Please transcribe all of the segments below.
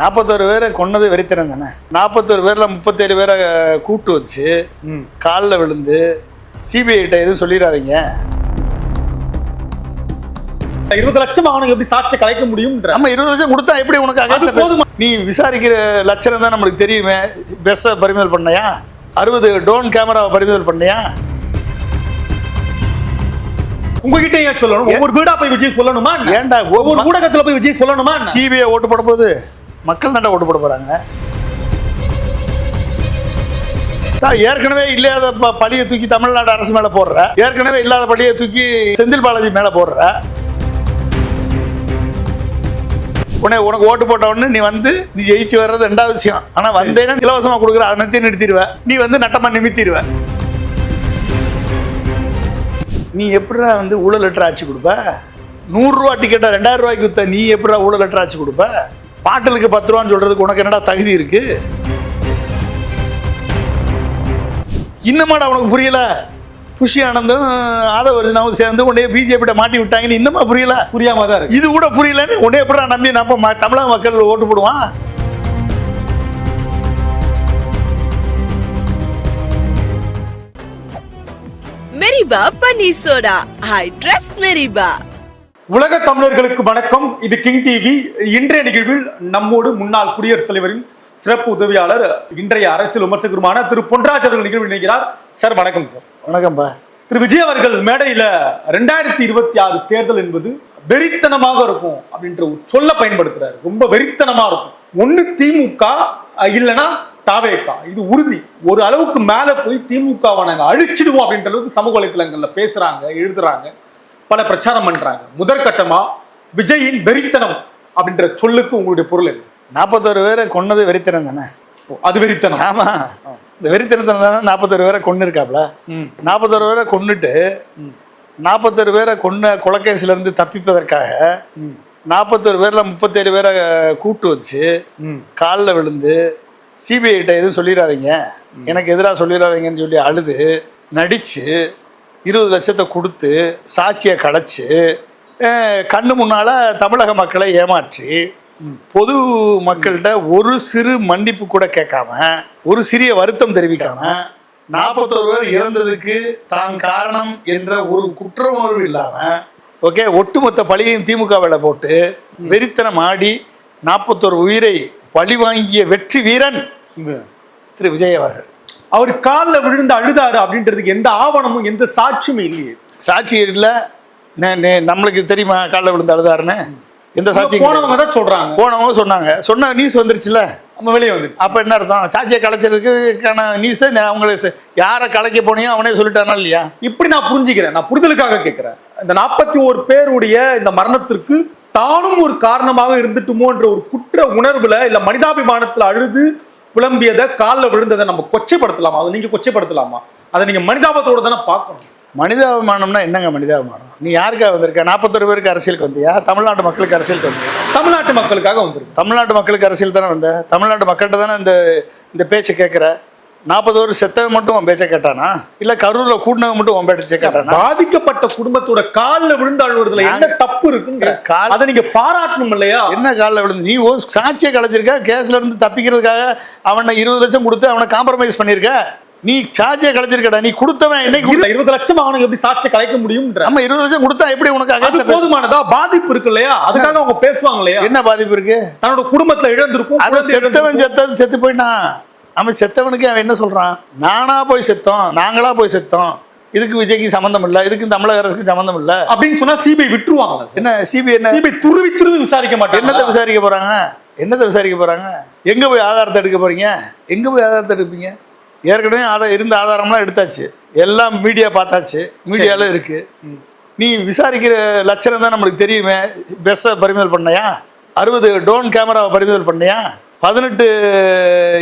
நாற்பத்தோரு பேரை கொன்னது வெறித்தனம் தானே? நாற்பத்தோரு பேரில் முப்பத்தேழு பேரை கூட்டு வச்சு காலில் விழுந்து சிபிஐட்ட எதுவும் சொல்லிடாதீங்க இருபது லட்சம் அவனுக்கு எப்படி சாட்சியை கலைக்க முடியும்ன்ற. நம்ம இருபது லட்சம் கொடுத்தா எப்படி உனக்கு போதுமா? நீ விசாரிக்கிற லட்சணம் தான் நம்மளுக்கு தெரியுமே. பெஸ்ஸை பறிமுதல் பண்ணையா? அறுபது டோன் கேமராவை பறிமுதல் பண்ணையா? உங்ககிட்ட ஏன் சொல்லணும்? ஒவ்வொரு வீடா போய் விஜய் சொல்லணுமா? ஏன்டா ஒவ்வொரு ஊடகத்துல போய் விஜய் சொல்லணுமா? சிபிஐ ஓட்டு போட போகுது. மக்கள் தாண்டா ஓட்டு போட போறாங்க. தான் ஏற்கனவே இல்லாத பழியை தூக்கி தமிழ்நாடு அரசு மேல போடுற. ஏற்கனவே இல்லாத பழியை தூக்கி செந்தில் பாலாஜி மேல போடுற. உடனே உனக்கு ஓட்டு போட்ட உடனே நீ வந்து நீ ஜெயிச்சு வர்றது ரெண்டாவது விஷயம். ஆனா வந்தேன்னா இலவசமா கொடுக்குற அதை நிறுத்திடுவ. நீ வந்து நட்டமா நிமித்திடுவ. நீ எப்படிடா வந்து ஊழல் லெட்டர் ஆட்சி கொடுப்ப? நூறுரூவா டிக்கெட்டை ரெண்டாயிரம் ரூபாய்க்கு வித்த நீ எப்படிடா ஊழல் லெட்டர் ஆட்சி கொடுப்ப? பாட்டிலுக்கு பத்து ரூபான்னு சொல்றதுக்கு உனக்கு என்னடா தகுதி இருக்கு? இன்னமாடா உனக்கு புரியல? புஷி ஆனந்தும் ஆதவர்ஜனாவும் சேர்ந்து உடனே பிஜேபிட்ட மாட்டி விட்டாங்கன்னு இன்னமா புரியல? புரியாம தான் இருக்கு. இது கூட புரியலன்னு உடனே எப்படா நம்பி நம்ம ம- தமிழக மக்கள் ஓட்டு போடுவான்? மெரிபா பன்னீர் சோடா ஐ ட்ரஸ்ட் மெரிபா உலக தமிழர்களுக்கு வணக்கம். இது கிங் டிவி. இன்றைய நிகழ்வில் நம்மோடு முன்னாள் குடியரசுத் தலைவரின் சிறப்பு உதவியாளர் இன்றைய அரசியல் விமர்சகருமான திரு பொன்ராஜ் அவர்கள் நிகழ்வு இணைகிறார். சார் வணக்கம் சார். வணக்கம்பா. திரு விஜய் அவர்கள் மேடையில ரெண்டாயிரத்தி இருபத்தி ஆறு தேர்தல் என்பது வெறித்தனமாக இருக்கும் அப்படின்ற ஒரு சொல்ல பயன்படுத்துறாரு. ரொம்ப வெறித்தனமா இருக்கும். ஒண்ணு திமுக இல்லைன்னா தாவேகா. இது உறுதி. ஒரு அளவுக்கு மேல போய் திமுகவை அழிச்சிடுவோம் அப்படின்ற அளவுக்கு சமூக வலைத்தளங்கள்ல பேசுறாங்க எழுதுறாங்க. பல பிரச்சாரம் பண்றாங்க. முதற்கட்டமா விஜயின் வெறித்தனம் அப்படின்ற சொல்லுக்கு உங்களுடைய பொருள் என்ன? நாற்பத்தோரு பேரை கொன்னது வெறித்தனம் தானே? அது வெறித்தனம். ஆமா. இந்த வெறித்தனத்தில் தானே நாற்பத்தோரு பேரை கொண்டு இருக்காப்ல. நாற்பத்தோரு பேரை கொன்னுட்டு நாற்பத்தோரு பேரை கொன்ன கொலகேசில இருந்து தப்பிப்பதற்காக. நாற்பத்தோரு பேரில் முப்பத்தேழு பேரை கூட்டு வச்சு. காலில் விழுந்து சிபிஐட்ட எதுவும் சொல்லிடாதீங்க எனக்கு எதிராக சொல்லிடாதீங்கன்னு சொல்லி அழுது நடித்து இருபது லட்சத்தை கொடுத்து சாட்சியை கலைச்சு அஹ், கண்ணு முன்னால் தமிழக மக்களை ஏமாற்றி பொது மக்கள்கிட்ட ஒரு சிறு மன்னிப்பு கூட கேட்காம ஒரு சிறிய வருத்தம் தெரிவிக்காம நாற்பத்தோரு பேர் இறந்ததுக்கு தான் காரணம் என்ற ஒரு குற்ற உணர்வு இல்லாம ஓகே ஒட்டுமொத்த பழியையும் திமுக வேலை போட்டு வெறித்தனம் ஆடி நாற்பத்தோரு உயிரை பழி வாங்கிய வெற்றி வீரன். திரு விஜய் அவர்கள் அவர் கால்ல விழுந்து அழுதாரு அப்படின்றதுக்கு எந்த ஆவணமும் எந்த சாட்சியுமே இல்லையே. சாட்சி இல்லை. நம்மளுக்கு தெரியுமா காலில் விழுந்து அழுதாருன்னு? எந்த சாட்சியும் போனவங்க. தான் சொல்றாங்க. போனவங்க சொன்னாங்க. சொன்ன நியூஸ் வந்துருச்சுல்ல? நம்ம வெளியே வந்துச்சு அப்போ என்ன அர்த்தம்? சாட்சியை கலைச்சதுக்கான நியூஸை அவங்களை செ- யாரை கலைக்க போனியோ அவனே சொல்லிட்டானா இல்லையா? இப்படி நான் புரிஞ்சுக்கிறேன். நான் புரிதலுக்காக கேட்கிறேன் இந்த நாற்பத்தி ஒரு பேருடைய இந்த மரணத்திற்கு தானும் ஒரு காரணமாக இருந்துட்டுமோன்ற ஒரு குற்ற உணர்வுல இல்ல மனிதாபிமானத்துல அழுது புலம்பியதை காலில் விழுந்ததை நம்ம கொச்சைப்படுத்தலாமா? அதை நீங்க கொச்சைப்படுத்தலாமா? அதை நீங்க மனிதாபத்தோட தானே பார்க்கணும். மனிதாபிமானம்னா என்னங்க மனிதாபிமானம்? நீ யாருக்காக வந்திருக்க? நாற்பத்தொரு பேருக்கு அரசியலுக்கு வந்தியா? தமிழ்நாட்டு மக்களுக்கு அரசியலுக்கு வந்தியா? தமிழ்நாட்டு மக்களுக்காக வந்திருக்கு. தமிழ்நாட்டு மக்களுக்கு அரசியல் தானே வந்த? தமிழ்நாட்டு மக்கள்கிட்ட தானே இந்த இந்த பேச்சை கேட்குற? நாற்பதோரு செத்தவன் மட்டும் உன் பேச்சை கேட்டானா? இல்லை கரூரில் கூட்டினவன் மட்டும் உன் பேச்சை கேட்டானா? பாதிக்கப்பட்ட குடும்பத்தோட காலில் விழுந்து அழுவுறதுல என்ன தப்பு இருக்குன்ற கால்- அதை நீங்க பாராட்டணும் இல்லையா? என்ன காலில் விழுந்து? நீ ஓ சாட்சியை கலைச்சிருக்க கேஸ்ல இருந்து தப்பிக்கிறதுக்காக அவனை இருபது லட்சம் கொடுத்து அவனை காம்ப்ரமைஸ் பண்ணியிருக்க நீ சாட்சியை கலைச்சிருக்கடா நீ கொடுத்தவன் என்னைக்கு இரு- இருபது லட்சம் அவனுக்கு எப்படி சாட்சியை கலைக்க முடியும்ன்ற. நம்ம இருபது லட்சம் கொடுத்தா எப்படி உனக்கு பேச- போதுமானதா? பாதிப்பு இருக்கு இல்லையா? அதுக்காக அவங்க பேசுவாங்க இல்லையா? என்ன பாதிப்பு இருக்கு? தன்னோட குடும்பத்துல இழந்திருக்கும் அதை செத்தவன். செத்தது செத்து போயிட்டான். அவன் செத்தவனுக்கு அவன் என்ன சொல்றான்? நானா போய் செத்தோம் நாங்களா போய் செத்தோம். இதுக்கு விஜய்க்கு சம்மந்தம் இல்லை இதுக்கு தமிழக அரசுக்கு சம்மந்தம் இல்லை. அப்படின்னு சொன்னா சிபிஐ விட்டுருவாங்களா என்ன சிபிஐ என்ன? சிபிஐ துருவி துருவி விசாரிக்க என்னத்தை மாட்டாங்க விசாரிக்க போறாங்க? என்னத்தை விசாரிக்க போறாங்க? எங்க போய் ஆதாரத்தை எடுக்க போறீங்க? எங்க போய் ஆதாரத்தை எடுப்பீங்க? ஏற்கனவே ஆதாரம் இருந்த ஆதாரம்லாம் எடுத்தாச்சு. எல்லாம் மீடியா பார்த்தாச்சு. மீடியால இருக்கு. நீ விசாரிக்கிற லட்சணம் தான் நம்மளுக்கு தெரியுமே. பெஸ்ஸை பறிமுதல் பண்ணையா? அறுபது டோன் கேமராவை பறிமுதல் பண்ணையா? பதினெட்டு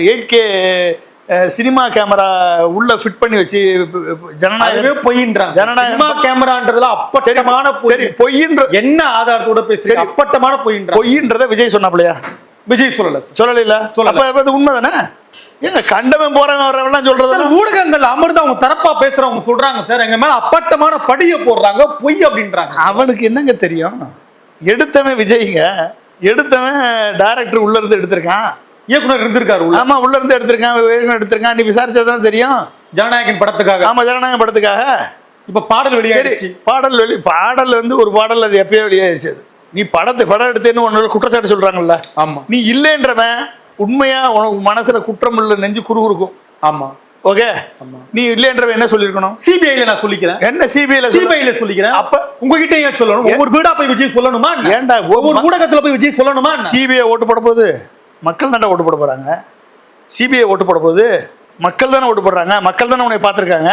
எயிட் கே சினிமா கேமரா உள்ள ஃபிட் பண்ணி வச்சு ஜனநாயகம் பொய்ன்றாங்க. ஜனநாயகம். சினிமா கேமரான்றதுல அப்பட்டமான. சரி பொய்ன்ற என்ன ஆதாரத்தோட பேசி சரி. அப்பட்டமான பொய்ன்றாங்க. பொய்ன்றதை விஜய் சொன்னாப்லையா விஜய் சொல்லல. சொல்லல. அப்ப அது உண்மைதானே? ஏங்க கண்டவன் போறவன் வரவெல்லாம் சொல்றது ஊடகங்கள் அமர்ந்து அவங்க தரப்பா பேசுறவங்க சொல்றாங்க சார் எங்க மேல அப்பட்டமான படிய போடுறாங்க பொய் அப்படின்றாங்க. அவனுக்கு என்னங்க தெரியும்? எடுத்தவன் விஜய்ங்க. எடுத்தவன் டைரக்டர் உள்ள இருந்து எடுத்திருக்கான். இயக்குனர் இருந்திருக்காரு ஆமா உள்ள இருந்து எடுத்திருக்கான் வேகம் எடுத்திருக்கான். நீ விசாரிச்சா தான் தெரியும். ஜனநாயகன் படத்துக்காக. ஆமா ஜனநாயகம் படத்துக்காக. இப்ப பாடல் சரி வெளியாயிடுச்சு பாடல் வெளி பாடல் வந்து ஒரு பாடல் அது எப்பயோ வெளியாயிருச்சு அது. நீ படத்தை படம் எடுத்தேன்னு ஒன்று குற்றச்சாட்டு சொல்றாங்கல்ல. ஆமா. நீ இல்லைன்றவன் உண்மையா உனக்கு மனசுல குற்றம் உள்ள நெஞ்சு குறுகுறுக்கும். ஆமா. ஓகே. நீ இல்லைன்றவன் என்ன சொல்லியிருக்கணும்? சிபிஐல நான் சொல்லிக்கிறேன். என்ன சிபிஐல சிபிஐல சொல்லிக்கிறேன். அப்ப- உங்ககிட்ட ஏன் சொல்லணும்? ஒவ்வொரு வீடா போய் விஜய் சொல்லணுமா? ஏன்டா ஒவ்வொரு ஊடகத்துல போய் விஜய் சொல்லணுமா? சிபிஐ ஓட்டு போட போகுது. மக்கள் தானே ஓட்டு போட போறாங்க. சிபிஐ ஓட்டு போட போகுது. மக்கள் தானே ஓட்டு போடுறாங்க. மக்கள் தானே உன்னை பார்த்துருக்காங்க.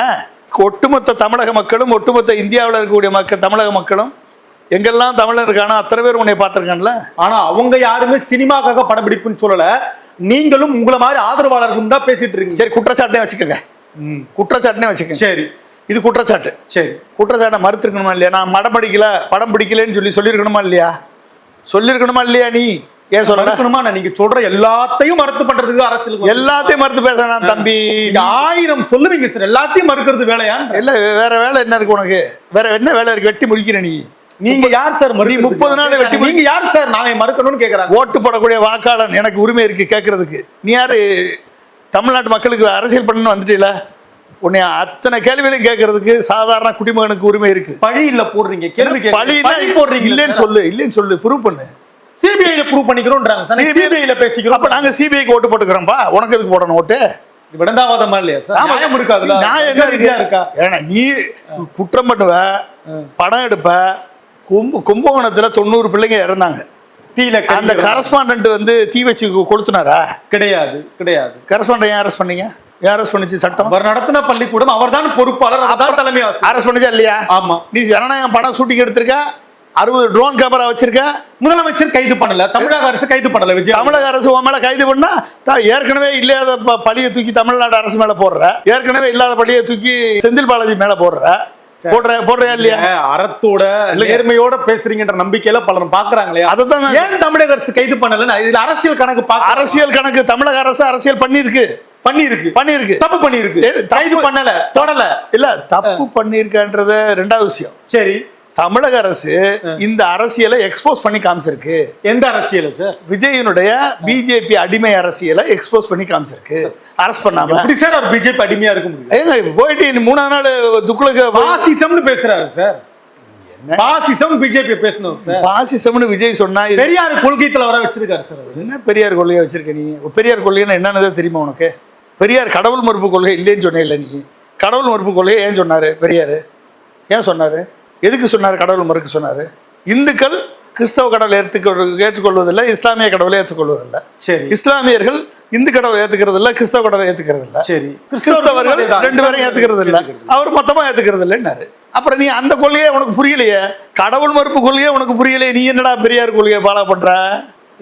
ஒட்டுமொத்த தமிழக மக்களும் ஒட்டுமொத்த இந்தியாவில் இருக்கக்கூடிய மக்கள் தமிழக மக்களும் எங்கெல்லாம் தமிழர் இருக்கானோ அத்தனை பேர் உன்னை பார்த்துருக்கான்ல? ஆனா அவங்க யாருமே சினிமாக்காக படப்பிடிப்புன்னு சொல்லல. நீங்களும் உங்களை மாதிரி ஆதரவாளர்களும் தான் பேசிட்டு இருக்கீங்க. சரி குற்றச்சாட்டே வச்சுக்கோங்க. குற்றச்சாட்டுனே வச்சுக்கோங்க. சரி. இது குற்றச்சாட்டு. சரி. குற்றச்சாட்டை மறுத்திருக்கணுமா இல்லையா? நான் மடம் படிக்கல படம் பிடிக்கலன்னு சொல்லி சொல்லியிருக்கணுமா இல்லையா? சொல்லியிருக்கணுமா இல்லையா நீ? ஏன் நான் நீங்க சொல்ற எல்லாத்தையும் மறுத்து பண்றதுக்கு அரசியலுக்கு வந்து- எல்லாத்தையும் மறுத்து பேசுறேன் தம்பி. ஆயிரம் சொல்லுவீங்க சார் எல்லாத்தையும் மறுக்கிறது வேலையான் இல்ல வேற வேலை என்ன இருக்கு உனக்கு? வேற என்ன வேலை இருக்கு? வெட்டி முடிக்கிற நீ? நீங்க யார் சார் மறுக்கிறதுக்கு? முப்பது நாள் வெட்டி நீங்க யார் சார் நாங்க மறுக்கணும்னு கேக்குறாங்க? ஓட்டு போடக்கூடிய வாக்காளன் எனக்கு உரிமை இருக்கு கேட்கறதுக்கு நீ யாரு? தமிழ்நாட்டு மக்களுக்கு அரசியல் பண்ணணும்னு வந்துட்டீல? உன்னை அத்தனை கேள்விகளையும் கேட்கறதுக்கு சாதாரண குடிமகனுக்கு உரிமை இருக்கு. பழி இல்ல போடுறீங்க. கேள்வி பழி போடுறீங்க. இல்லைன்னு சொல்லு இல்லைன்னு சொல்லு ப்ரூவ் பண்ணு. சிபிஐல ப்ரூவ் பண்ணிக்கிறோம்ன்றாங்க சிபிஐல பேசிக்கிறோம். அப்ப நாங்க சிபிஐக்கு ஓட்டு போட்டுக்கிறோம்பா. உனக்கு எதுக்கு போடணும் ஓட்டு? விடந்தாவாதமா இல்லையா சார். நியாயம் இருக்காதுல்ல நியாயம்? இருக்கா? ஏன்னா நீ குற்றம் பண்ணுவ படம் எடுப்ப கும்ப கும்பகோணத்துல தொண்ணூறு பிள்ளைங்க இறந்தாங்க. தீல அந்த கரஸ்பாண்டன்ட் வந்து தீ வச்சு கொளுத்துனாரா? கிடையாது கிடையாது. கரஸ்பாண்டன்ட் ஏன் அரெஸ்ட் பண்ணீங்க? ஏன் அரெஸ்ட் பண்ணிச்சு சட்டம்? அவர் நடத்தின பள்ளிக்கூடம் அவர்தான் பொறுப்பாளர் அவர்தான் தலைமை அரெஸ்ட் பண்ணிச்சா இல்லையா? ஆமா. நீ ஜனநாயகம் படம் ஷூட்டிங் எடுத்திருக்க? அறுபது ட்ரோன் கேமரா வச்சிருக்க? முதலமைச்சர் கைது பண்ணல தமிழக அரசு கைது பண்ணல விஜய். தமிழக அரசு உன் மேல கைது பண்ணா ஏற்கனவே இல்லாத பழியை தூக்கி தமிழ்நாடு அரசு மேல போடுற ஏற்கனவே இல்லாத பழியை தூக்கி செந்தில் பாலாஜி மேல போடுற போடுற போடுறியா இல்லையா? அறத்தோட நேர்மையோட பேசுறீங்கன்ற நம்பிக்கையில பலரும் பாக்குறாங்களே அதைத்தான் நான் ஏன் தமிழக அரசு கைது பண்ணல இதுல அரசியல் கணக்கு அரசியல் கணக்கு தமிழக அரசு அரசியல் பண்ணிருக்கு பண்ணி இருக்கு பண்ணிருக்கு தப்பு பண்ணி இருக்கு ஏ, தப்பு- கைது பண்ணல தொடல. இல்ல தப்பு பண்ணிருக்கன்றத ரெண்டாவது விஷயம். சரி. தமிழக அரசு இந்த அரசியலை எக்ஸ்போஸ் பண்ணி காமிச்சிருக்கு. எந்த அரசியல் சார்? விஜயனுடைய பிஜேபி அடிமை அரசியலை எக்ஸ்போஸ் பண்ணி காமிச்சிருக்கு. அரஸ்ட் பண்ணாம. எப்படி சார் அவர் பிஜேபி அடிமையா இருக்க முடியும்? ஏங்க போயிட்டு மூணாவது நாள் துக்குளுக்கு பாசிசம்னு பேசுறாரு சார். பாசிசம் பிஜேபி பேசணும் சார். பாசிசம்னு விஜய் சொன்னா பெரியார் கொள்கை தலைவரா வச்சிருக்காரு சார். என்ன பெரியார் கொள்கையை வச்சிருக்க நீ? பெரியார் கொள்கைன்னா என்னன்னு தெரியுமா உனக்கு? பெரியார் கடவுள் மறுப்பு கொள்கை இல்லைன்னு சொன்னே இல்லை நீ. கடவுள் மறுப்பு கொள்கையை ஏன் சொன்னாரு பெரியார்? ஏன் சொன்னாரு? எதுக்கு சொன்னார்? கடவுள் மறுக்க சொன்னாரு. இந்துக்கள் கிறிஸ்தவ கடவுளை ஏற்றுக்கொள் ஏற்றுக்கொள்வதில்லை இஸ்லாமிய கடவுளை ஏற்றுக்கொள்வதில்லை. சரி. இஸ்லாமியர்கள் இந்து கடவுளை ஏத்துக்கிறது இல்ல கிறிஸ்தவ கடவுளை ஏத்துக்கிறது இல்ல சரி. கிறிஸ்தவர்கள். ரெண்டு பேரும் ஏத்துக்கிறது இல்ல அவர் மொத்தமா ஏத்துக்கிறது இல்லைன்னாரு அப்புறம் நீ அந்த கொள்கையே உனக்கு புரியலையே? கடவுள் மறுப்பு கொள்கையே உனக்கு புரியலையே? நீ என்னடா பெரியார் கொள்கையை ஃபாலோ பண்ற?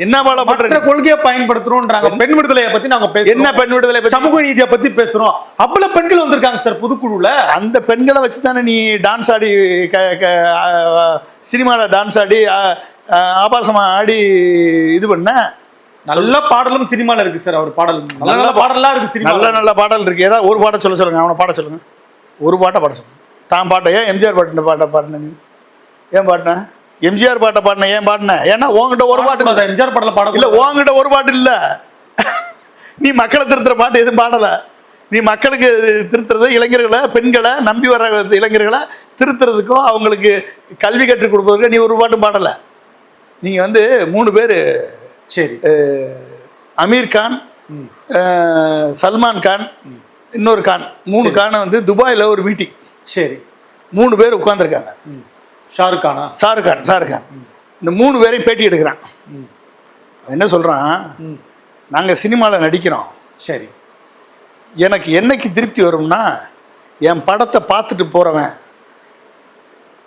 என்ன மற்ற பண்ற கொள்கையை பயன்படுத்துறோம்ன்றாங்க பெண் விடுதலையை பத்தி நாங்க பேசுறோம். என்ன பெண் விடுதலை பத்தி? சமூக நீதியை பத்தி பேசுறோம். அவ்வளவு பெண்கள் வந்திருக்காங்க சார் புதுக்குழுல. அந்த பெண்களை வச்சு தானே நீ டான்ஸ் ஆடி சினிமாவில் டான்ஸ் ஆடி ஆபாசமா ஆடி இது பண்ண? நல்ல பாடலும் சினிமால இருக்கு சார் அவர் பாடல். நல்ல நல்ல பாடலாம் இருக்கு நல்ல நல்ல பாடல் இருக்கு. ஏதாவது ஒரு பாட்டை சொல்ல சொல்லுங்க. அவனை பாட சொல்லுங்க. ஒரு பாட்டை பாட சொல்லுங்க. தான் பாட்டை ஏன் எம்ஜிஆர் பாட்டு பாட்டை பாடின நீ? ஏன் பாடின? எம்ஜிஆர் பாட்டை பாடின ஏன் பாடின? ஏன்னா உங்ககிட்ட ஒரு பாட்டு எம்ஜிஆர் பாடல பாட இல்ல உங்ககிட்ட ஒரு பாட்டு இல்ல. நீ மக்களை திருத்துற பாட்டு எதுவும் பாடல. நீ மக்களுக்கு திருத்துறது இளைஞர்களை பெண்களை நம்பி வர இளைஞர்களை திருத்துறதுக்கும் அவங்களுக்கு கல்வி கற்றுக் கொடுப்பதற்கு நீ ஒரு பாட்டும் பாடல. நீங்க வந்து மூணு பேர் சரி. அமீர் கான் சல்மான் கான் இன்னொரு கான். மூணு கானை வந்து துபாயில் ஒரு மீட்டிங் சரி. மூணு பேர் உட்காந்துருக்காங்க ம். ஷாருக் கானா? ஷாருக் கான் ஷாருக் கான். இந்த மூணு பேரையும் பேட்டி எடுக்கிறான். என்ன சொல்கிறான். நாங்கள் சினிமாவில் நடிக்கிறோம். சரி. எனக்கு என்னைக்கு திருப்தி வரும்னா என் படத்தை பார்த்துட்டு போகிறவன்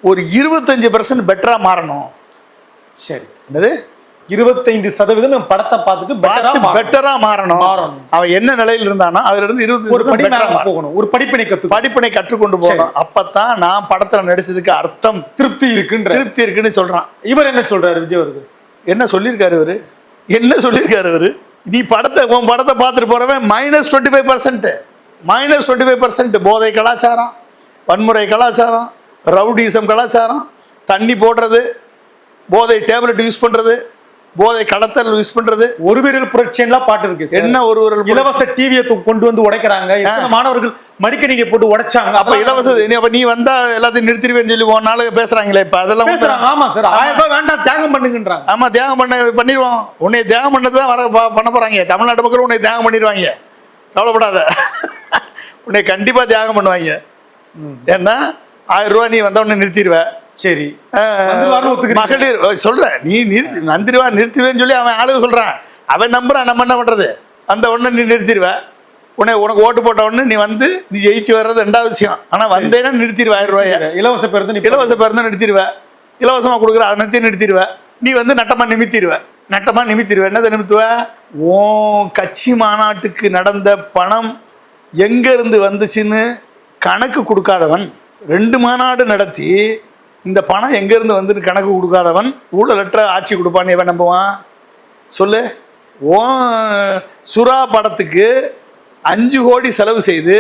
ஒரு இருபத்தஞ்சி பர்சன்ட் பெட்டராக மாறணும். சரி. என்னது? இருபத்தைந்து சதவீதம் என் படத்தை பார்த்துட்டு பார்த்து மாறணும். அவன் என்ன நிலையில் இருந்தானோ அதுல இருந்து இருபது ஒரு படி பெட்டராக மேல போகணும். ஒரு படிப்பினை கத்து படிப்பினை கற்றுக்கொண்டு போகணும். அப்பதான் நான் படத்துல நடிச்சதுக்கு அர்த்தம் திருப்தி இருக்குன்ற. திருப்தி இருக்குன்னு சொல்றான். இவர் என்ன சொல்றாரு விஜய் அவர்கள்? என்ன சொல்லியிருக்காரு இவரு? என்ன சொல்லியிருக்காரு இவரு? நீ படத்தை உன் படத்தை பார்த்துட்டு போறவன் minus twenty five percent minus twenty five percent போதை கலாச்சாரம் வன்முறை கலாச்சாரம் ரவுடிசம் கலாச்சாரம் தண்ணி போடுறது போதை டேப்லெட் யூஸ் பண்ணுறது போதை கடத்தல் யூஸ் பண்றது? ஒரு விரல் புரட்சியெல்லாம் பாட்டு இருக்கு. என்ன ஒரு ஒரு இலவச டிவியை கொண்டு வந்து உடைக்கிறாங்க. மாணவர்கள் மடிக்கணினியை போட்டு உடைச்சாங்க? அப்ப இலவச நீ அப்ப நீ வந்தா எல்லாத்தையும் நிறுத்திடுவேன்னு சொல்லி நாளுக்கு பேசுறாங்களே இப்ப? அதெல்லாம் ஆமா சார் ஆயிரம் ரூபாய் வேண்டாம் தியாகம் பண்ணுங்கன்றாங்க. ஆமா தியாகம் பண்ண பண்ணிடுவோம். உன்னை தியாகம் பண்ணது தான் வர பண்ண போறாங்க. தமிழ்நாட்டு மக்கள் உன்னை தியாகம் பண்ணிடுவாங்க. கவலைப்படாத. உன்னை கண்டிப்பா தியாகம் பண்ணுவாங்க. ஏன்னா ஆயிரம் ரூபாய் நீ வந்த உடனே நிறுத்திடுவ. சரி. மகளிர் சொல்றேன். நீ நிறுத்தி வந்துருவா நிறுத்திடுவேன்னு சொல்லி அவன் ஆளுக சொல்றான். அவன் நம்புறான் நம்ம என்ன பண்றது? அந்த உடனே நீ நிறுத்திடுவ. உன்னை உனக்கு ஓட்டு போட்ட உடனே நீ வந்து நீ ஜெயிச்சு வர்றது ரெண்டாவது விஷயம். ஆனா வந்தேன்னா நிறுத்திடுவ ஆயிரம் ரூபாய. இலவச பேருந்து இலவச பேருந்து நிறுத்திடுவ. இலவசமா கொடுக்குற அதனத்தையும் நிறுத்திடுவ. நீ வந்து நட்டமா நிமித்திடுவ. நட்டமா நிமித்திடுவ. என்னதை நிமித்துவ? ஓ கட்சி மாநாட்டுக்கு நடந்த பணம் எங்க இருந்து வந்துச்சுன்னு கணக்கு கொடுக்காதவன் ரெண்டு மாநாடு நடத்தி இந்த பணம் எங்கேருந்து வந்துன்னு கணக்கு கொடுக்காதவன் ஊழலற்ற ஆட்சி கொடுப்பான்னு எவன் நம்புவான்? சொல்லு. ஓ சுறா படத்துக்கு அஞ்சு கோடி செலவு செய்து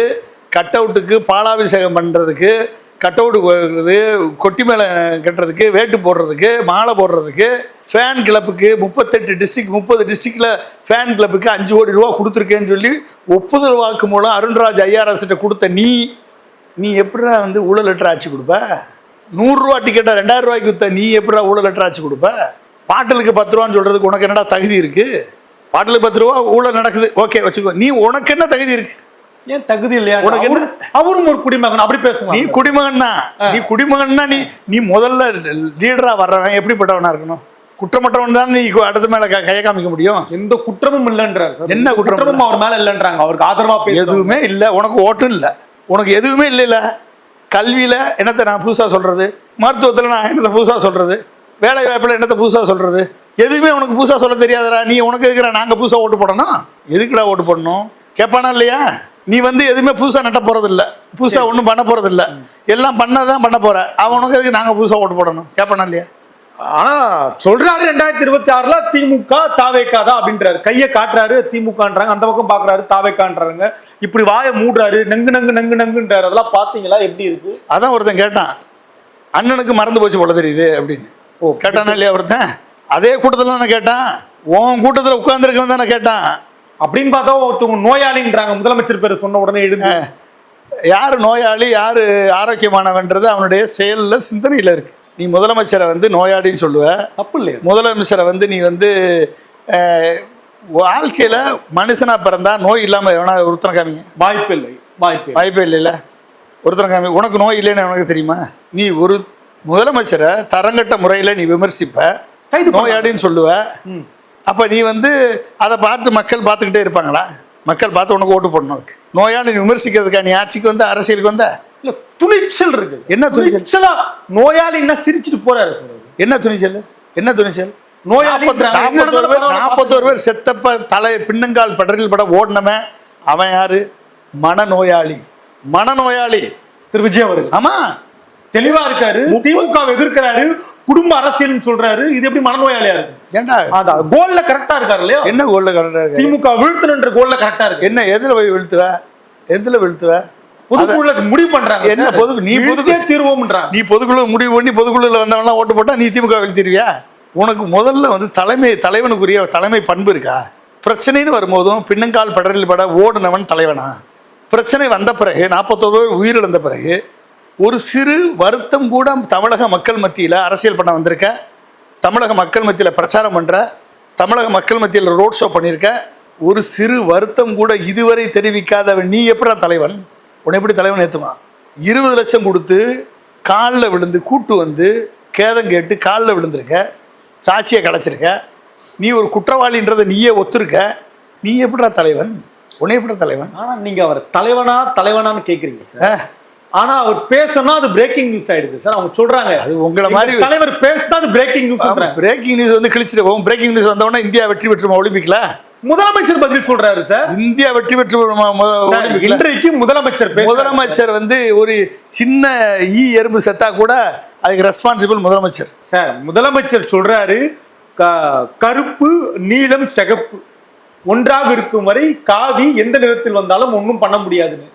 கட் அவுட்டுக்கு பாலாபிஷேகம் பண்ணுறதுக்கு கட் அவுட்டு போடுறது கொட்டி மேலே கட்டுறதுக்கு வேட்டு போடுறதுக்கு மாலை போடுறதுக்கு ஃபேன் கிளப்புக்கு முப்பத்தெட்டு டிஸ்ட்ரிக்ட் முப்பது டிஸ்ட்ரிக்டில் ஃபேன் கிளப்புக்கு அஞ்சு கோடி ரூபா கொடுத்துருக்கேன்னு சொல்லி ஒப்புதல் வாக்கு மூலம் அருண்ராஜ் ஐஆர்எஸ்கிட்ட கொடுத்த நீ நீ எப்படிடா வந்து ஊழலற்ற ஆட்சி கொடுப்ப? நூறுரூவா டிக்கெட்டை ரெண்டாயிரம் ரூபாய்க்கு வித்த நீ எப்படிடா ஊழலற்ற ஆட்சி கொடுப்ப? பாட்டிலுக்கு பத்து ரூபான்னு சொல்கிறதுக்கு உனக்கு என்னடா தகுதி இருக்குது பாட்டிலுக்கு பத்து ரூபா ஊழல் நடக்குது. ஓகே வச்சுக்கோ. நீ உனக்கு என்ன தகுதி இருக்கு? ஏன் தகுதி இல்லையா? உனக்கு என்ன? அவரு- அவரும் ஒரு குடிமகன் அப்படி நீ பேசுவாங்க குடிமகன்னா நீ குடிமகன்னா நீ நீ முதல்ல லீடரா வர்றவன் எப்படிப்பட்டவனா இருக்கணும்? குற்றமற்றவன் தான் நீ அடுத்த மேல கையை காமிக்க முடியும். எந்த குற்றமும் இல்லைன்றார் என்ன குற்றம் குற்றமும் அவர் மேல இல்லைன்றாங்க. அவருக்கு ஆதரவா. எதுவுமே இல்லை. உனக்கு ஓட்டும் இல்லை. உனக்கு எதுவுமே இல்லைல்ல. கல்வியில் என்னத்தை நான் புதுசாக சொல்கிறது மருத்துவத்தில் நான் என்னத்தை புதுசாக சொல்கிறது வேலை வாய்ப்பில் என்னத்தை புதுசாக சொல்கிறது எதுவுமே உனக்கு புதுசாக சொல்ல தெரியாதடா. நீ உனக்கு இருக்கிற நாங்கள் புதுசாக ஓட்டு போடணும் எதுக்குடா ஓட்டு போடணும்? கேட்பானா இல்லையா? நீ வந்து எதுவுமே புதுசாக நட்ட போகிறதில்ல புதுசாக ஒன்றும் பண்ண போகிறதில்ல எல்லாம் பண்ணதான் பண்ண போகிற அவனுக்கு எதுக்கு நாங்கள் புதுசாக ஓட்டு போடணும்? கேட்பானா இல்லையா? ஆனா சொல்றாரு ரெண்டாயிரத்தி இருபத்தி ஆறுல திமுக தாவேக்கா தான் அப்படின்றாரு. கையை காட்டுறாரு திமுகன்றாங்க. அந்த பக்கம் பாக்குறாரு தாவேக்கான்றாங்க இப்படி வாயை மூடுறாரு நங்கு நங்கு நங்கு நங்குன்றாரு. அதெல்லாம் பாத்தீங்களா? எப்படி இருக்கு? அதான் ஒருத்தன் கேட்டான். அண்ணனுக்கு மறந்து போச்சு போல தெரியுது அப்படின்னு. ஓ, கேட்டானா இல்லையா ஒருத்தன்? அதே கூட்டத்தில் தானே கேட்டான். உன் கூட்டத்தில் உட்கார்ந்துருக்கவன் தானே கேட்டான். அப்படின்னு பார்த்தா ஒருத்தவங்க நோயாளின்றாங்க. முதலமைச்சர் பேர் சொன்ன உடனே எழுந்து. யார் நோயாளி யார் ஆரோக்கியமானவன்றது அவனுடைய செயலில் சிந்தனையில் இருக்கு. நீ முதலமைச்சரை வந்து நோயாளின்னு சொல்லுவ. தப்பு இல்லையா முதலமைச்சரை வந்து நீ வந்து வாழ்க்கையில மனுஷனா பிறந்தா நோய் இல்லாம எவனா ஒருத்தனை காமிங்க? வாய்ப்பு இல்லை வாய்ப்பு இல்லை. வாய்ப்பே இல்லைல்ல. ஒருத்தனை காமி உனக்கு நோய் இல்லைன்னு உனக்கு தெரியுமா? நீ ஒரு முதலமைச்சரை தரங்கட்ட முறையில் நீ விமர்சிப்ப. கைது. நோயாளின்னு சொல்லுவ. அப்போ நீ வந்து அதை பார்த்து மக்கள் பார்த்துக்கிட்டே இருப்பாங்களா? மக்கள் பார்த்து உனக்கு ஓட்டு போடணும் அதுக்கு. நோயாளி நீ விமர்சிக்கிறதுக்கா? நீ ஆட்சிக்கு வந்த அரசியலுக்கு வந்த? துணிச்சல் இருக்கு. என்ன துணிச்சல்? துணிச்சலா நோயாளின்னா சிரிச்சிட்டு போறாரு. என்ன துணிச்சல்? என்ன துணிச்சல்? நோயாளி நாற்பத்தோரு பேர் நாற்பத்தோரு பேர் செத்தப்ப தலை பின்னங்கால் படரில் பட ஓடினவன் அவன் யாரு? மனநோயாளி. மனநோயாளி. திரு விஜய் அவர்கள். ஆமா. தெளிவா இருக்காரு. திமுக எதிர்க்கிறாரு. குடும்ப அரசியல்னு சொல்றாரு. இது எப்படி மனநோயாளியா இருக்கு? ஏண்டா? கோல்ல கரெக்டா இருக்காரு இல்லையா? என்ன கோல்ல கரெக்டா இருக்கு திமுக வீழ்த்தணுன்ற கோல்ல கரெக்டா இருக்கு. என்ன எதுல போய் வீழ்த்துவ? எதுல வீழ்த்துவ? பொதுக்குழுல முடிவு பண்றாங்க என்ன சார். பொது- நீ பொது- வீழ்த்தே தீர்வோம்ன்றாங்க. நீ பொதுக்குழு முடிவு பண்ணி பொதுக்குழுல வந்தவன்லாம் ஓட்டு போட்டா நீ திமுக வீழ்த்திடுவியா? உனக்கு முதல்ல வந்து தலைமை தலைவனுக்குரிய தலைமை பண்பு இருக்கா? பிரச்சனைன்னு வரும்போதும் பின்னங்கால் படரில் பட ஓடுனவன் தலைவனா? பிரச்சனை வந்த பிறகு நாற்பத்தோரு பேர் உயிரிழந்த பிறகு ஒரு சிறு வருத்தம் கூட தமிழக மக்கள் மத்தியில் அரசியல் பண்ண வந்திருக்க தமிழக மக்கள் மத்தியில் பிரச்சாரம் பண்ணுற தமிழக மக்கள் மத்தியில் ரோட் ஷோ பண்ணியிருக்க ஒரு சிறு வருத்தம் கூட இதுவரை தெரிவிக்காதவன் நீ எப்படா தலைவன்? உன்னை எப்படி தலைவன் ஏற்றுவான் இருபது லட்சம் கொடுத்து காலில் விழுந்து கூட்டு வந்து கேதம் கேட்டு காலில் விழுந்திருக்க சாட்சியை கலைச்சிருக்க நீ ஒரு குற்றவாளின்றதை நீயே ஒத்துருக்க நீ எப்படிடா தலைவன்? உன்னை எப்படிடா தலைவன்? ஆனா நீங்க அவர் தலைவனா தலைவனான்னு கேக்குறீங்க சார். ஆனா அவர் பேசினா அது பிரேக்கிங் நியூஸ் ஆயிடுது. சார் அவங்க சொல்றாங்க. அது உங்களை மாதிரி தலைவர் பேசினா அது பிரேக்கிங் நியூஸ் பிரேக்கிங் நியூஸ் வந்து கிழிச்சிட்டு போகும். பிரேக்கிங் நியூஸ் வந்தவொடனே இந்தியா வெற்றி பெற்றுமா ஒலிம்பிக்ல? முதலமைச்சர் பதில் சொல்றாரு சார். இந்தியா வெற்றி பெற்று இன்றைக்கு முதலமைச்சர். முதலமைச்சர் வந்து ஒரு சின்ன ஈ எறும்பு செத்தா கூட அதுக்கு ரெஸ்பான்சிபிள் முதலமைச்சர். சார் முதலமைச்சர் சொல்றாரு கருப்பு நீலம் சிகப்பு. ஒன்றாக இருக்கும் வரை காவி எந்த நிறத்தில் வந்தாலும் ஒண்ணும் பண்ண முடியாதுன்னு.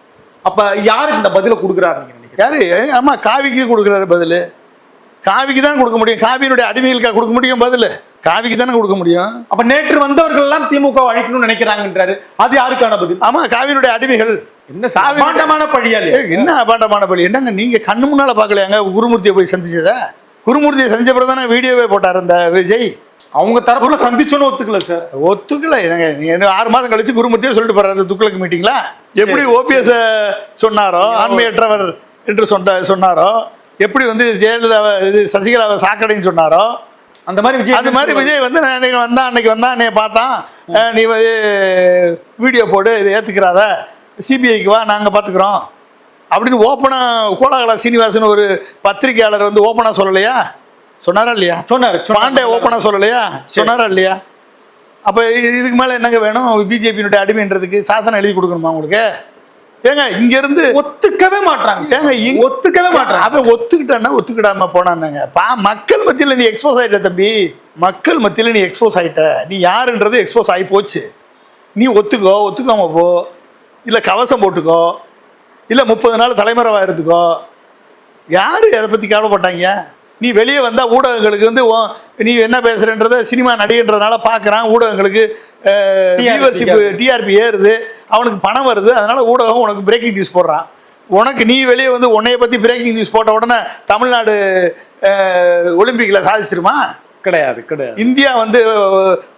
அப்ப யாருக்கு இந்த பதில கொடுக்குறாரு யாரு? ஆமா காவிக்கு கொடுக்குறாரு பதில். காவிக்கு தான் கொடுக்க முடியும். காவியினுடைய அடிமைகளுக்கா கொடுக்க முடியும் பதில். காவிக்கு தானே கொடுக்க முடியும். அப்ப நேற்று வந்தவர்கள் எல்லாம் திமுக அழிக்கணும்னு நினைக்கிறாங்கன்றாரு. அது யாருக்கான பதில்? ஆமா காவியினுடைய அடிமைகள். என்ன சாவி- சாதாரணமான பழியா இல்லையா ஏய், என்ன அபாண்டமான பலி என்னங்க நீங்க கண்ணு முன்னால பார்க்கலையாங்க குருமூர்த்தியை போய் சந்திச்சத? குருமூர்த்தியை சந்திச்ச பிறகு தானே வீடியோவே போட்டார் இந்த விஜய்? அவங்க தரப்புல சந்திச்சோன்னு ஒத்துக்கல சார். ஒத்துக்கல. என்னங்க நீங்க என்ன ஆறு மாதம் கழிச்சு குருமூர்த்தியே சொல்லிட்டு போறாரு துக்ளக் மீட்டிங்ல எப்படி ஓபிஎஸ் சொன்னாரோ ஆண்மையற்றவர் என்று சொன்ன சொன்னாரோ எப்படி வந்து ஜெயலலிதாவை இது சசிகலாவை சாக்கடைன்னு சொன்னாரோ அந்த மாதிரி விஜய் அது மாதிரி விஜய் வந்து நான் அன்னைக்கு வந்தான் அன்னைக்கு வந்தான் அன்னைய பார்த்தான். நீ வந்து வீடியோ போடு இதை ஏற்றுக்கிறாத சிபிஐக்கு வா நாங்கள் பார்த்துக்குறோம் அப்படின்னு ஓப்பனாக கோலாகலா சீனிவாசன் ஒரு பத்திரிகையாளர் வந்து ஓப்பனாக சொல்லலையா? சொன்னாரா இல்லையா? சொன்னாரு. பாண்டே ஓப்பனாக சொல்லலையா? சொன்னாரா இல்லையா? அப்போ இதுக்கு மேலே என்னங்க வேணும்? பிஜேபியினுடைய அடிமைன்றதுக்கு சாதனை எழுதி கொடுக்கணுமா உங்களுக்கு? ஏங்க இங்கேருந்து ஒத்துக்கவே மாட்டாங்க ஏங்க இங்க- ஒத்துக்கவே மாட்டாங்க அவன் ஒத்துக்கிட்டான்னா ஒத்துக்கிடாம போனான்னாங்க பா மக்கள் மத்தியில் நீ எக்ஸ்போஸ் ஆயிட்ட தம்பி. மக்கள் மத்தியில் நீ எக்ஸ்போஸ் ஆயிட்ட. நீ யாருன்றது எக்ஸ்போஸ் ஆகி போச்சு. நீ ஒத்துக்கோ ஒத்துக்காம போ. இல்லை கவசம் போட்டுக்கோ. இல்லை முப்பது நாள் தலைமறைவா இருந்துக்கோ. யார் அதை பற்றி கவலைப்பட்டாங்க? நீ வெளியே வந்தால் ஊடகங்களுக்கு வந்து உன் நீ என்ன பேசுகிறன்றத சினிமா நடிகன்றதுனால பார்க்குறான் ஊடகங்களுக்கு வியூவர்ஷிப் டிஆர்பி ஏறுது. அவனுக்கு பணம் வருது. அதனால ஊடகம் உனக்கு பிரேக்கிங் நியூஸ் போடுறான். உனக்கு நீ வெளியே வந்து உன்னைய பற்றி பிரேக்கிங் நியூஸ் போட்ட உடனே தமிழ்நாடு ஒலிம்பிக்கில் சாதிச்சிருமா? கிடையாது கிடையாது. இந்தியா வந்து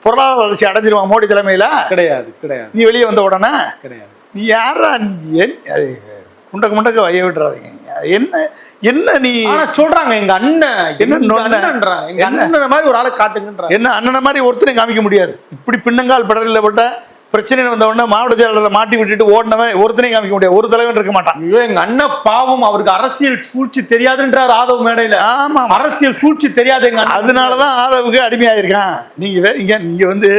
பொருளாதார வளர்ச்சி அடைஞ்சிருமா மோடி தலைமையில்? கிடையாது கிடையாது. நீ வெளியே வந்த உடனே? கிடையாது. நீ யாரா குண்டக்க முண்டக்க வைய விட்டுறாதீங்க. என்ன என்ன நீ? சொல்றாங்க எங்க அண்ணன் என்ன மாதிரி ஒரு ஆளை காட்டுங்கன்றாங்க என்ன அண்ணனை மாதிரி ஒருத்தனையும் காமிக்க முடியாது. இப்படி பின்னங்கால் படலில் பட்ட பிரச்சனை வந்த உடனே மாவட்ட செயலாளரை மாட்டி விட்டுட்டு ஓடினவன் ஒருத்தனையும் காமிக்க முடியாது. ஒரு தலைவன் இருக்க மாட்டான். ஐயோ எங்க அண்ணன் பாவம் அவருக்கு அரசியல் சூழ்ச்சி தெரியாதுன்றார் ஆதவ் மேடையில. ஆமா அரசியல் சூழ்ச்சி தெரியாது எங்க அண்ணன். அதனால தான் ஆதவுக்கு அடிமையாயிருக்கான். நீங்க இங்க நீங்க வந்து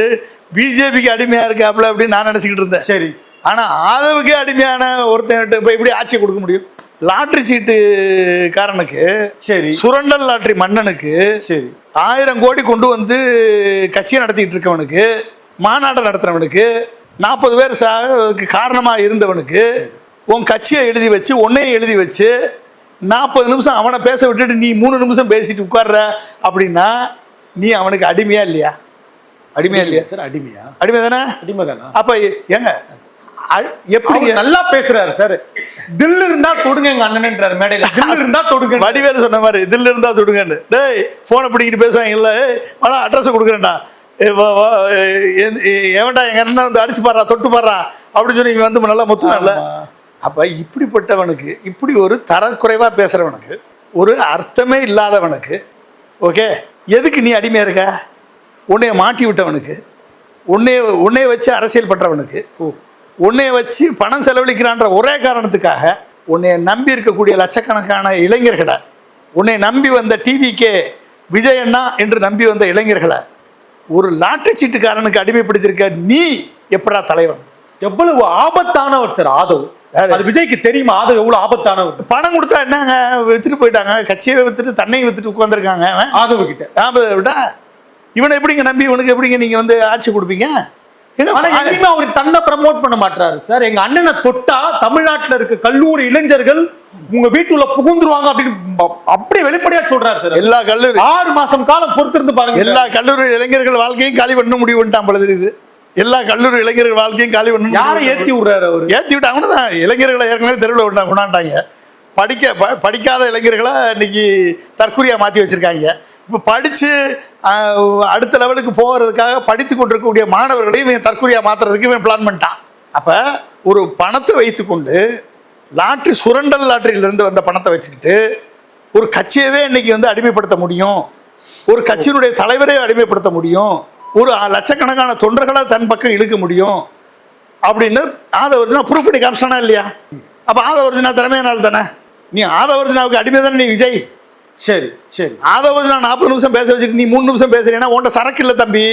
பிஜேபிக்கு அடிமையா இருக்காப்புல அப்படின்னு நான் நினைச்சுக்கிட்டு இருந்தேன். சரி. ஆனா ஆதவுக்கே அடிமையான ஒருத்தன் போய் எப்படி ஆட்சி கொடுக்க முடியும்? லாட்ரி சீட்டுக்காரனுக்கு சரி. சுரண்டல் லாட்ரி மன்னனுக்கு சரி. ஆயிரம் கோடி கொண்டு வந்து கட்சியை நடத்திட்டு இருக்கவனுக்கு மாநாட்டை நடத்துறவனுக்கு நாற்பது பேர் காரணமாக இருந்தவனுக்கு உன் கட்சியை எழுதி வச்சு உன்னையும் எழுதி வச்சு நாற்பது நிமிஷம் அவனை பேச விட்டுட்டு நீ மூணு நிமிஷம் பேசிட்டு உட்கார்ற அப்படின்னா நீ அவனுக்கு அடிமையா இல்லையா? அடிமையா இல்லையா சார் அடிமையா? அடிமை தானே அடிமை தானா அப்ப ஏங்க அ- எப்படி நல்லா பேசுறாரு சார். தில் இருந்தா தொடுங்க எங்க அண்ணன்ன்றாரு மேடையில. தில் இருந்தா தொடுங்க. வடிவேலு சொன்ன மாதிரி இதில் இருந்தா சுடுங்கன்னு டேய் ஃபோனை பிடிக்கிட்டு பேசுவாங்கல்ல ஏய் வாடா அட்ரஸ் கொடுக்குறேன்டா. எவன்டா எங்க அண்ணன் வந்து அடிச்சு பாடுறா தொட்டு பாடுறா அப்படின்னு சொல்லி இவன் வந்து நல்லா முத்துனால ஆமா. அப்ப இப்படிப்பட்டவனுக்கு இப்படி ஒரு தரக்குறைவா பேசுறவனுக்கு ஒரு அர்த்தமே இல்லாதவனுக்கு ஓகே எதுக்கு நீ அடிமையா இருக்க? உன்னைய மாட்டி விட்டவனுக்கு உன்னைய உன்னைய வச்சு அரசியல் பண்றவனுக்கு ஓ. உன்னைய வச்சு பணம் செலவழிக்கிறான்ற ஒரே காரணத்துக்காக உன்னைய நம்பி இருக்கக்கூடிய லட்சக்கணக்கான இளைஞர்களை உன்னை நம்பி வந்த டிவிக்கே விஜய் அண்ணா என்று நம்பி வந்த இளைஞர்களை ஒரு லாட்டரி சீட்டுக்காரனுக்கு அடிமைப்படுத்தியிருக்க நீ எப்படா தலைவன்? எவ்வளவு ஆபத்தானவர் சார் ஆதவ்? அது விஜய்க்கு தெரியுமா? ஆதவ் எவ்வளவு ஆபத்தானவர்? பணம் கொடுத்தா என்னங்க? வித்துட்டு போயிட்டாங்க. கட்சியை வித்துட்டு தன்னையும் வித்துட்டு உட்காந்துருக்காங்க ஆதவ் கிட்ட. ஆமா, விட்டா இவனை எப்படிங்க நம்பி இவனுக்கு எப்படிங்க நீங்க வந்து ஆட்சி கொடுப்பீங்க? எங்கேயுமே அவர் தன்னை ப்ரமோட் பண்ண மாட்டாரு சார் எங்க அண்ணனை தொட்டா தமிழ்நாட்டுல இருக்க கல்லூரி இளைஞர்கள் உங்க வீட்டுல புகுந்துருவாங்க அப்படின்னு அப்படியே வெளிப்படையா சொல்றாரு சார். எல்லா கல்லூரி ஆறு மாசம் காலம் பொறுத்திருந்து பாருங்க எல்லா கல்லூரி இளைஞர்கள் வாழ்க்கையும் காலி பண்ண முடிவு பண்ணிட்டான் பொழுது இது எல்லா கல்லூரி இளைஞர்கள் வாழ்க்கையும் காலி பண்ண யாரை ஏத்தி விடுறாரு அவரு? ஏற்றி விட்டாங்கன்னு தான். இளைஞர்களை ஏற்கனவே தெருவில் விட்டா கொண்டாண்டாங்க படிக்க படிக்காத இளைஞர்களை இன்னைக்கு தற்கொலையா மாற்றி வச்சுருக்காங்க. இப்போ படித்து அடுத்த லெவலுக்கு போகிறதுக்காக படித்து கொண்டிருக்கக்கூடிய மாணவர்களையும் இவன் தற்கொலையாக மாற்றுறதுக்கு இவன் பிளான் பண்ணிட்டான். அப்போ ஒரு பணத்தை வைத்துக்கொண்டு லாட்ரி சுரண்டல் லாட்டரியிலேருந்து வந்த பணத்தை வச்சுக்கிட்டு ஒரு கட்சியவே இன்னைக்கு வந்து அடிமைப்படுத்த முடியும். ஒரு கட்சியினுடைய தலைவரை அடிமைப்படுத்த முடியும். ஒரு லட்சக்கணக்கான தொண்டர்களை தன் பக்கம் இழுக்க முடியும். அப்படின்னு ஆதவர்ஜனா ப்ரூஃப் பண்ணி காமிச்சானா இல்லையா? அப்போ ஆதவர்ஜனா திறமையானால் தானே? நீ ஆதவர்ஜனாவுக்கு அடிமை தானே நீ விஜய்? சரி சரி. ஆதவர்ஜனா நாற்பது நிமிஷம் பேச வச்சுட்டு நீ மூணு நிமிஷம் பேசுறீங்கன்னா உன்ட்ட சரக்கு இல்லை தம்பி.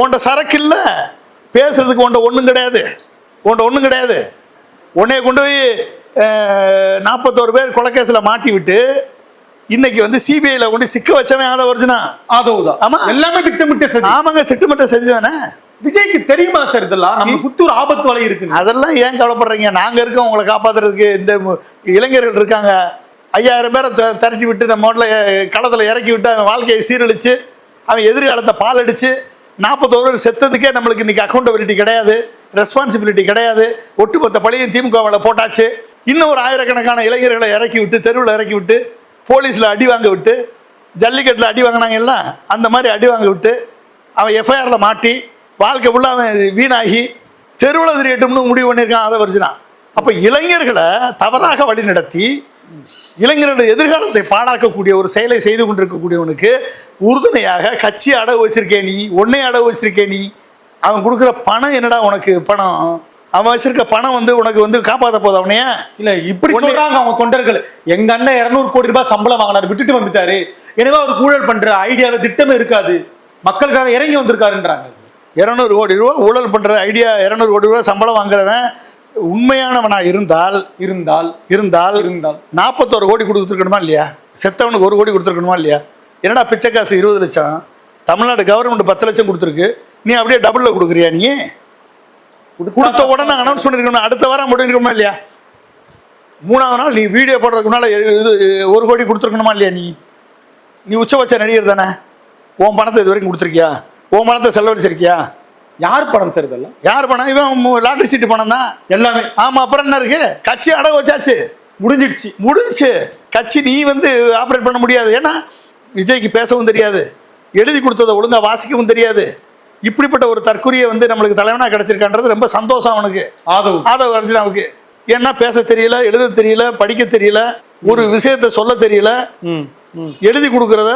உன்ட்ட சரக்கு இல்லை. பேசுறதுக்கு உன்ட்ட ஒன்றும் கிடையாது. உன்ட்ட ஒன்றும் கிடையாது. உன்னைய கொண்டு போய் நாற்பத்தோரு பேர் கொலைக்கேசில் மாட்டி விட்டு இன்னைக்கு வந்து சிபிஐயில் கொண்டு சிக்க வச்சவன் ஆதவர்ஜனா ஆதவ் தான் ஆமா. எல்லாமே திட்டமிட்டு செஞ்சு. ஆமாங்க திட்டமிட்ட செஞ்சுதானே? விஜய்க்கு தெரியுமா சார் இதெல்லாம்? நம்ம சுத்தி ஒரு ஆபத்து வலை இருக்கு அதெல்லாம் ஏன் கவலைப்படுறீங்க? நாங்க இருக்கோம் உங்களை காப்பாத்துறதுக்கு. இந்த இளைஞர்கள் இருக்காங்க. ஐயாயிரம் பேரை த- திரட்டி விட்டு நம்ம மோட்டில் களத்தில் இறக்கி விட்டு அவன் வாழ்க்கையை சீரழித்து அவன் எதிர்காலத்தை பால் அடித்து நாற்பத்தோரு செத்ததுக்கே நம்மளுக்கு இன்னைக்கு அக்கௌண்டபிலிட்டி கிடையாது ரெஸ்பான்சிபிலிட்டி கிடையாது. ஒட்டுமொத்த பழையும் திமுகவில் போட்டாச்சு. இன்னும் ஒரு ஆயிரக்கணக்கான இளைஞர்களை இறக்கி விட்டு தெருவில் இறக்கி விட்டு போலீஸில் அடி வாங்க விட்டு ஜல்லிக்கட்டில் அடி வாங்கினாங்க எல்லாம் அந்த மாதிரி அடி வாங்க விட்டு அவன் எஃப்ஐஆரில் மாட்டி வாழ்க்கை ஃபுல்லாக அவன் வீணாகி தெருவில் திரியட்டும்னு முடிவு பண்ணியிருக்கான் அதை வருஷனா அப்போ இளைஞர்களை தவறாக வழிநடத்தி இளைஞர்களுடைய எதிர்காலத்தை பாழாக்கக்கூடிய ஒரு செயலை செய்து கொண்டிருக்கக்கூடியவனுக்கு உறுதுணையாக கட்சி அடகு வச்சிருக்கே நீ உன்னை அடகு வச்சிருக்கே நீ. அவன் கொடுக்குற பணம் என்னடா உனக்கு பணம்? அவன் வச்சிருக்க பணம் வந்து உனக்கு வந்து காப்பாற்ற போகுது அவனைய இல்ல இப்படி சொல்றாங்க அவங்க தொண்டர்கள். எங்க அண்ணன் 200 கோடி ரூபாய் சம்பளம் வாங்கினாரு விட்டுட்டு வந்துட்டாரு. எனவே அவர் ஊழல் பண்ற ஐடியால திட்டமே இருக்காது. மக்களுக்காக இறங்கி வந்திருக்காருன்றாங்க. இரநூறு கோடி ரூபா ஊழல் பண்ணுற ஐடியா இரநூறு கோடி ரூபா சம்பளம் வாங்குறவன் உண்மையானவனா இருந்தால் இருந்தால் இருந்தால் இருந்தால். நாற்பத்தோரு கோடி கொடுத்துருக்கணுமா இல்லையா? செத்தவனுக்கு ஒரு கோடி கொடுத்துருக்கணுமா இல்லையா? என்னடா பிச்சை காசு இருபது லட்சம்? தமிழ்நாடு கவர்மெண்ட் பத்து லட்சம் கொடுத்துருக்கு. நீ அப்படியே டபுளில் கொடுக்குறியா நீ? கொடுத்த உடனே அனௌன்ஸ் பண்ணிருக்கணும்? அடுத்த வாரம் முடிக்கணுமா இல்லையா? மூணாவது நாள் நீ வீடியோ போடுறதுக்கு முன்னால எ- இது, ஒரு கோடி கொடுத்துருக்கணுமா இல்லையா நீ? நீ உச்சபட்ச நடிகர் தானே? உன் பணத்தை இது வரைக்கும் கொடுத்துருக்கியா? உன் பணத்தை செலவழிச்சிருக்கியா? யார் படம் சார் இதெல்லாம்? யார் பணம்? இவன் லாட்டரி சீட்டு பணம் தான் எல்லாமே. ஆமாம் அப்புறம் என்ன இருக்கு? கட்சி அடகு வச்சாச்சு. முடிஞ்சிடுச்சு. முடிஞ்சுச்சு. கட்சி நீ வந்து ஆப்ரேட் பண்ண முடியாது. ஏன்னா விஜய்க்கு பேசவும் தெரியாது. எழுதி கொடுத்ததை ஒழுங்கா வாசிக்கவும் தெரியாது. இப்படிப்பட்ட ஒரு தற்குறியை வந்து நம்மளுக்கு தலைவனாக கிடைச்சிருக்கான்றது ரொம்ப சந்தோஷம் அவனுக்கு. ஆதவ் ஆதவ அர்ஜுனாவுக்கு ஏன்னா பேச தெரியல எழுத தெரியல படிக்க தெரியல ஒரு விஷயத்த சொல்ல தெரியல. எழுதி கொடுக்கறத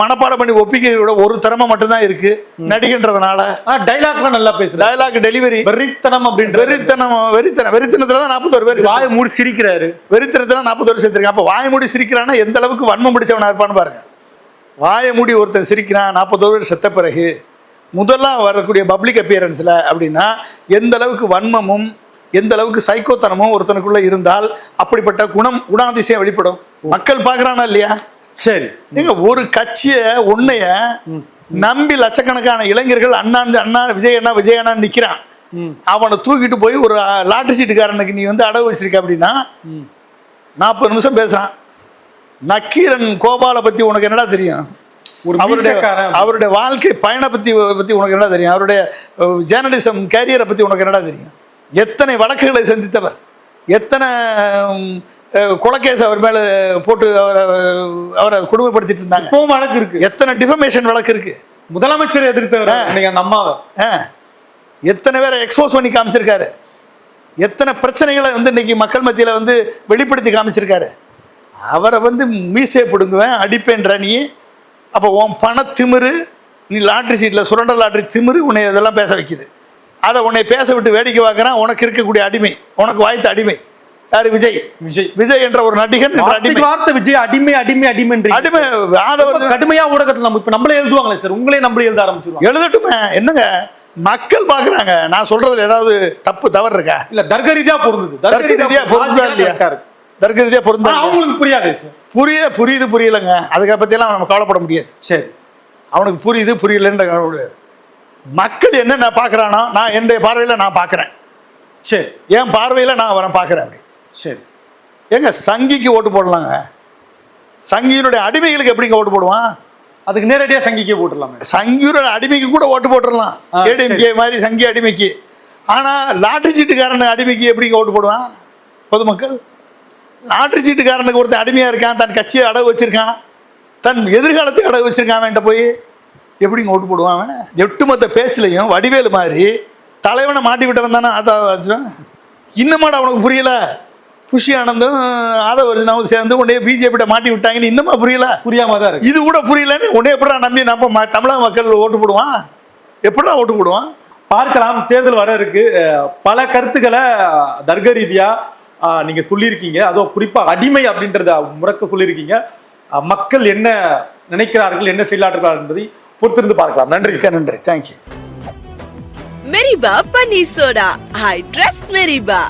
மனப்பாடம் பண்ணி ஒப்பிக்கிறத ஒரு திறமை மட்டும்தான் இருக்கு நடிகன்றதுனால. டைலாக்லாம் நல்லா பேசுறாரு டயலாக் டெலிவரி வெறித்தனம் அப்படின்ற வெறித்தனம் வெறித்தனம் வெறித்தனத்துல தான் நாற்பத்தோரு பேர் வாயை மூடி சிரிக்கிறாரு. வெறித்தனத்துல நாற்பது வருஷம் சேர்த்துருக்கேன் அப்போ வாயை மூடி சிரிக்கிறான்னா எந்த அளவுக்கு வன்மம் பிடிச்சவனா இருப்பான்னு பாருங்க. வாயை மூடி ஒருத்தன் சிரிக்கிறான் நாற்பது வருஷம் செத்த பிறகு முதல்ல வரக்கூடிய பப்ளிக் அப்பியரன்ஸில் அப்படின்னா எந்த அளவுக்கு வன்மமும் எந்த அளவுக்கு சைக்கோத்தனமும் ஒருத்தனுக்குள்ள இருந்தால் அப்படிப்பட்ட குணம் குணாதிசயம் வெளிப்படும். மக்கள் பார்க்குறானா இல்லையா? சரி. ஏங்க ஒரு கட்சியை உன்னைய நம்பி லட்சக்கணக்கான இளைஞர்கள் அண்ணா அண்ணா விஜய் அண்ணா விஜய் அண்ணா நிற்கிறான் ம். அவனை தூக்கிட்டு போய் ஒரு லாட்டரி சீட்டுக்காரனுக்கு நீ வந்து அடகு வச்சிருக்க அப்படின்னா நாற்பது நிமிஷம் பேசுறான். நக்கீரன் கோபாலை பத்தி உனக்கு என்னடா தெரியும்? அவருடைய. அவருடைய வாழ்க்கை பயண பத்தி பத்தி உனக்கு என்னடா தெரியும்? அவருடைய ஜேர்னலிசம் கேரியரை பத்தி உனக்கு என்னடா தெரியும்? எத்தனை வழக்குகளை சந்தித்தவர்? எத்தனை கொலைக்கேஸ் அவர் மேல போட்டு அவரை அவரை கொடுமைப்படுத்திட்டு இருந்தாங்க. இப்பவும் வழக்கு இருக்கு. எத்தனை டிஃபமேஷன் வழக்கு இருக்கு. முதலமைச்சர் எதிர்த்தவர் நீங்க அந்த அம்மாவை. எத்தனை பேரை எக்ஸ்போஸ் பண்ணி காமிச்சிருக்காரு. எத்தனை பிரச்சனைகளை வந்து இன்னைக்கு மக்கள் மத்தியில் வந்து வெளிப்படுத்தி காமிச்சிருக்காரு. அவரை வந்து மீசையை பிடுங்குவேன் அடிப்பேன்ற நீ அப்போ உன் பண திமிரு நீ லாட்ரி சீட்டில் சுரண்டல் லாட்ரி திமிரு உன்னை இதெல்லாம் பேச வைக்குது. அதை உன்னை பேச விட்டு வேடிக்கை பார்க்குறான் உனக்கு இருக்கக்கூடிய அடிமை உனக்கு வாய்த்த அடிமை. யார்? விஜய். விஜய். விஜய் என்ற ஒரு நடிகன் அடிமை. வார்த்தை விஜய் அடிமை அடிமை அடிமை ரொம்ப ஆதவர் கடுமையா ஊடகத்துல நம்ம இப்ப நம்மளே எழுதுவாங்களே சார் உங்களே நம்மளே எழுத ஆரம்பிச்சிருவாங்க. எழுதட்டுமே என்னங்க? மக்கள் பார்க்குறாங்க நான் சொல்றதுல ஏதாவது தப்பு தவறு இருக்கா? இல்ல தர்க்க ரீதியா பொருந்தது. தர்க்க ரீதியா பொருந்தா இல்லையா. தர்க்க ரீதியா பொருந்தா? அவங்களுக்கு புரியாது சார். புரிய புரியுது புரியலங்க. அதுக்கு பற்றியெல்லாம் நம்ம கவலைப்பட முடியாது. சரி. அவனுக்கு புரியுது புரியலன்ற மக்கள் என்ன நான் பார்க்குறானோ நான் என்னுடைய பார்வையில் நான் பார்க்குறேன் சரி. என் பார்வையில் நான் அவனை பார்க்குறேன் அப்படி. சரி. ஏங்க சங்கிக்கு ஓட்டு போடலாங்க. சங்கியினுடைய அடிமைகளுக்கு எப்படிங்க ஓட்டு போடுவான்? அதுக்கு நேரடியா சங்கிக்கே போட்டுடலாமே. சங்கியோட அடிமைக்கு கூட ஓட்டு போட்டுடலாம். ஏடிஎம்கே மாதிரி சங்கி அடிமைக்கு. ஆனால் லாட்டரி சீட்டுக்காரன் அடிமைக்கு எப்படிங்க ஓட்டு போடுவான்? பொதுமக்கள். லாட்டரி சீட்டுக்காரனுக்கு ஒருத்தன் அடிமையாக இருக்கான் தன் கட்சியை அடகு வச்சிருக்கான் தன் எதிர்காலத்தை அடகு வச்சிருக்கான் போய் எப்படிங்க ஓட்டு போடுவான் அவன்? எட்டுமொத்த பேச்சுலையும் வடிவேலு மாதிரி தலைவனை மாட்டி விட்டவன் தானே அதான் இன்னமாடா அவனுக்கு புரியல? புஷி ஆனந்தும் ஆதவர்ஜனாவும் சேர்ந்து உடனே பிஜேபிட்ட மாட்டி விட்டாங்கன்னு இன்னுமா புரியல? புரியாம தான் இருக்கு. இது கூட புரியலன்னு உடனே எப்படா நம்பி நம்ம தமிழக மக்கள் ஓட்டு போடுவான்? எப்படா ஓட்டு போடுவான்? பார்க்கலாம். தேர்தல் வர இருக்கு. பல கருத்துக்களை தர்க்க ரீதியா அஹ், நீங்க சொல்லியிருக்கீங்க. அதுவும் குறிப்பா அடிமை அப்படின்றத முறக்க சொல்லியிருக்கீங்க. மக்கள் என்ன நினைக்கிறார்கள் என்ன செயலாற்றுகிறார்கள் என்பதை பொறுத்திருந்து பார்க்கலாம். நன்றி. நன்றி. Thank you மெரிபா paneer soda I trust மெரிபா